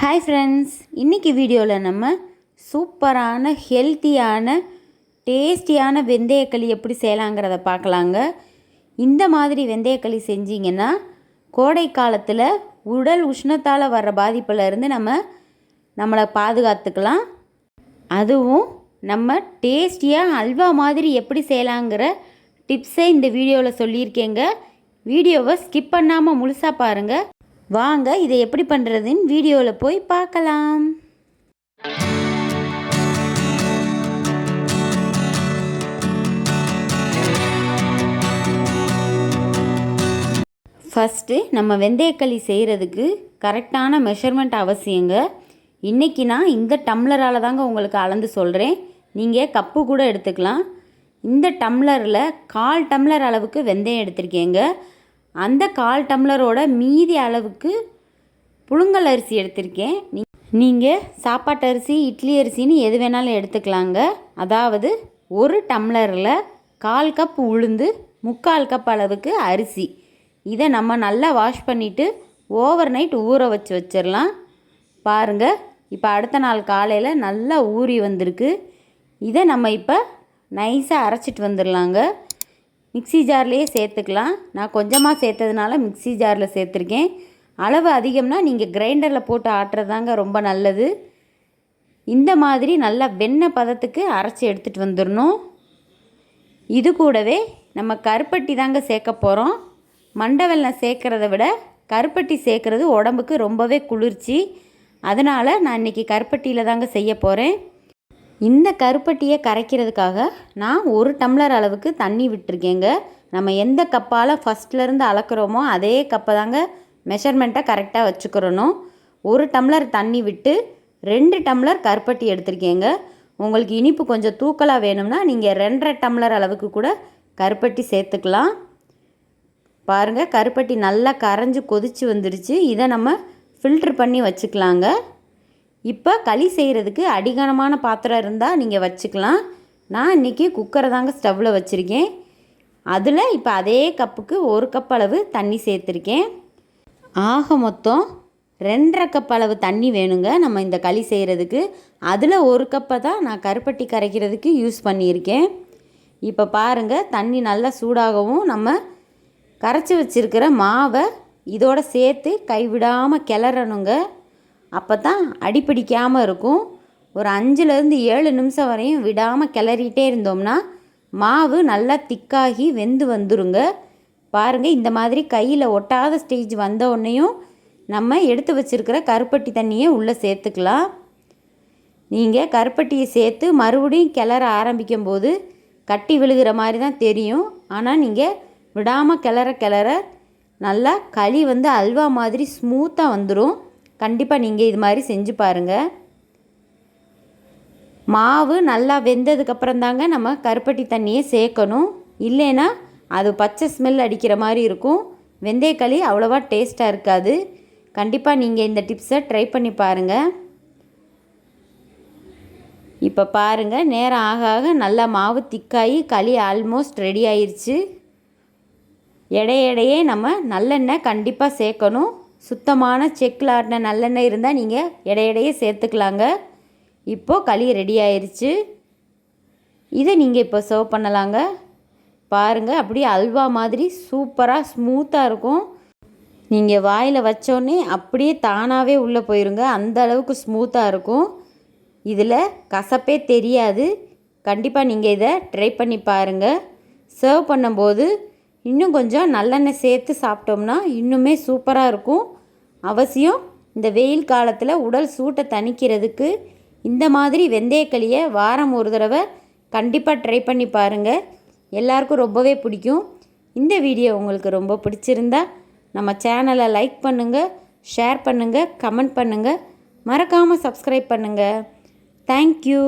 Hi friends இன்றைக்கி வீடியோவில் நம்ம சூப்பரான ஹெல்த்தியான டேஸ்டியான வெந்தயக்களி எப்படி செய்யலாங்கிறத பார்க்கலாங்க. இந்த மாதிரி வெந்தயக்களி செஞ்சிங்கன்னா கோடை காலத்தில் உடல் உஷ்ணத்தால் வர்ற பாதிப்பில் இருந்து நம்ம நம்மளை பாதுகாத்துக்கலாம். அதுவும் நம்ம டேஸ்டியாக அல்வா மாதிரி எப்படி செய்யலாங்கிற டிப்ஸை இந்த வீடியோவில் சொல்லியிருக்கேங்க. வீடியோவை ஸ்கிப் பண்ணாமல் முழுசாக பாருங்கள் வாங்க இதை எப்படி பண்ணுறதுன்னு வீடியோவில் போய் பார்க்கலாம். ஃபஸ்ட்டு நம்ம வெந்தயக்களி செய்கிறதுக்கு கரெக்டான மெஷர்மெண்ட் அவசியங்க. இன்றைக்கி நான் இந்த டம்ளரால் தாங்க உங்களுக்கு அளந்து சொல்கிறேன் நீங்கள் கப்பு கூட எடுத்துக்கலாம். இந்த டம்ளரில் கால் டம்ளர் அளவுக்கு வெந்தயம் எடுத்திருக்கேங்க. அந்த கால் டம்ளரோட மீதி அளவுக்கு புழுங்கல் அரிசி எடுத்திருக்கேன். நீ நீங்கள் சாப்பாட்டு அரிசி இட்லி அரிசின்னு எது வேணாலும் எடுத்துக்கலாங்க. அதாவது ஒரு டம்ளரில் கால் கப் உளுந்து முக்கால் கப் அளவுக்கு அரிசி. இதை நம்ம நல்லா வாஷ் பண்ணிவிட்டு ஓவர் நைட் ஊற வச்சு வச்சிடலாம். பாருங்கள் இப்போ அடுத்த நாள் காலையில் நல்லா ஊறி வந்திருக்கு. இதை நம்ம இப்போ நைஸாக அரைச்சிட்டு வந்துடலாங்க. மிக்ஸி ஜார்லேயே சேர்த்துக்கலாம். நான் கொஞ்சமாக சேர்த்ததுனால மிக்ஸி ஜாரில் சேர்த்துருக்கேன். அளவு அதிகம்னா நீங்கள் கிரைண்டரில் போட்டு ஆட்டுறதாங்க ரொம்ப நல்லது. இந்த மாதிரி நல்லா வெண்ணெய் பதத்துக்கு அரைச்சி எடுத்துகிட்டு வந்துடணும். இது கூடவே நம்ம கருப்பட்டி தாங்க சேர்க்க போகிறோம் மண்டை வெல்லம் சேர்க்குறத விட கருப்பட்டி சேர்க்குறது உடம்புக்கு ரொம்பவே குளிர்ச்சி. அதனால் நான் இன்றைக்கி கருப்பட்டியில் தாங்க செய்ய போகிறேன் இந்த கருப்பட்டியை கரைக்கிறதுக்காக நான் ஒரு டம்ளர் அளவுக்கு தண்ணி விட்டுருக்கேங்க. நம்ம எந்த கப்பால் ஃபஸ்ட்லேருந்து அளக்குறோமோ அதே கப்பை தாங்க மெஷர்மெண்ட்டை கரெக்டாக வச்சுக்கிறணும். ஒரு டம்ளர் தண்ணி விட்டு ரெண்டு டம்ளர் கருப்பட்டி எடுத்திருக்கேங்க. உங்களுக்கு இனிப்பு கொஞ்சம் தூக்கலாக வேணும்னா நீங்கள் ரெண்டரை டம்ளர் அளவுக்கு கூட கருப்பட்டி சேர்த்துக்கலாம். பாருங்கள் கருப்பட்டி நல்லா கரைஞ்சி கொதித்து வந்துடுச்சு இதை நம்ம ஃபில்ட்ரு பண்ணி வச்சுக்கலாங்க. இப்போ களி செய்கிறதுக்கு அடிகனமான பாத்திரம் இருந்தால் நீங்கள் வச்சுக்கலாம். நான் இன்றைக்கி குக்கரை தாங்க ஸ்டவ்வில் வச்சுருக்கேன். அதில் இப்போ அதே கப்புக்கு ஒரு கப் அளவு தண்ணி சேர்த்துருக்கேன். ஆக மொத்தம் ரெண்டரை கப் அளவு தண்ணி வேணுங்க. நம்ம இந்த களி செய்கிறதுக்கு அதில் ஒரு கப்பை தான் நான் கருப்பட்டி கரைக்கிறதுக்கு யூஸ் பண்ணியிருக்கேன். இப்போ பாருங்கள் தண்ணி நல்லா சூடாகவும் நம்ம கரைச்சி வச்சுருக்கிற மாவை இதோட சேர்த்து கைவிடாமல் கிளறணுங்க. அப்போ தான் அடிப்பிடிக்காமல் இருக்கும். ஒரு அஞ்சுலேருந்து ஏழு நிமிஷம் வரையும் விடாமல் கிளறிட்டே இருந்தோம்னா மாவு நல்லா திக்காகி வெந்து வந்துருங்க. பாருங்கள் இந்த மாதிரி கையில் ஒட்டாத ஸ்டேஜ் வந்த உடனேயும் நம்ம எடுத்து வச்சுருக்கிற கருப்பட்டி தண்ணியை உள்ளே சேர்த்துக்கலாம். நீங்கள் கருப்பட்டியை சேர்த்து மறுபடியும் கிளற ஆரம்பிக்கும் போது கட்டி விழுகிற மாதிரி தான் தெரியும். ஆனால் நீங்கள் விடாமல் கிளற கிளற நல்லா களி வந்து அல்வா மாதிரி ஸ்மூத்தாக வந்துடும் கண்டிப்பாக நீங்கள் இது மாதிரி செஞ்சு பாருங்கள் மாவு நல்லா வெந்ததுக்கப்புறம் தாங்க நம்ம கருப்பட்டி தண்ணியை சேர்க்கணும். இல்லைன்னா அது பச்சை ஸ்மெல் அடிக்கிற மாதிரி இருக்கும். வெந்தயக்களி அவ்வளோவா டேஸ்ட்டாக இருக்காது. கண்டிப்பாக நீங்கள் இந்த டிப்ஸை ட்ரை பண்ணி பாருங்கள் இப்போ பாருங்கள் நேரம் ஆக ஆக நல்லா மாவு திக்காகி களி ஆல்மோஸ்ட் ரெடி ஆயிடுச்சு எடையடையே நம்ம நல்லெண்ணெய் கண்டிப்பாக சேர்க்கணும். சுத்தமான செக்கில் ஆட்டின நல்லெண்ணெய் இருந்தால் நீங்கள் இடையிடையே சேர்த்துக்கலாங்க. இப்போது களி ரெடி ஆயிடுச்சு இதை நீங்கள் இப்போ சர்வ் பண்ணலாங்க. பாருங்கள் அப்படியே அல்வா மாதிரி சூப்பராக ஸ்மூத்தாக இருக்கும். நீங்கள் வாயில் வச்சோடனே அப்படியே தானாகவே உள்ளே போயிருங்க. அந்த அளவுக்கு ஸ்மூத்தாக இருக்கும். இதில் கசப்பே தெரியாது. கண்டிப்பாக நீங்கள் இதை ட்ரை பண்ணி பாருங்கள் சர்வ் பண்ணும்போது இன்னும் கொஞ்சம் நல்லெண்ணெய் சேர்த்து சாப்பிட்டோம்னா இன்னுமே சூப்பராக இருக்கும். அவசியம். இந்த வெயில் காலத்தில் உடல் சூட்டை தணிக்கிறதுக்கு இந்த மாதிரி வெந்தயக்களியை வாரம் ஒரு தடவை கண்டிப்பாக ட்ரை பண்ணி பாருங்கள் எல்லாருக்கும் ரொம்பவே பிடிக்கும். இந்த வீடியோ உங்களுக்கு ரொம்ப பிடிச்சிருந்தா நம்ம சேனலை லைக் பண்ணுங்கள் ஷேர் பண்ணுங்கள் கமெண்ட் பண்ணுங்கள் மறக்காமல் சப்ஸ்கிரைப் பண்ணுங்கள் தேங்க்யூ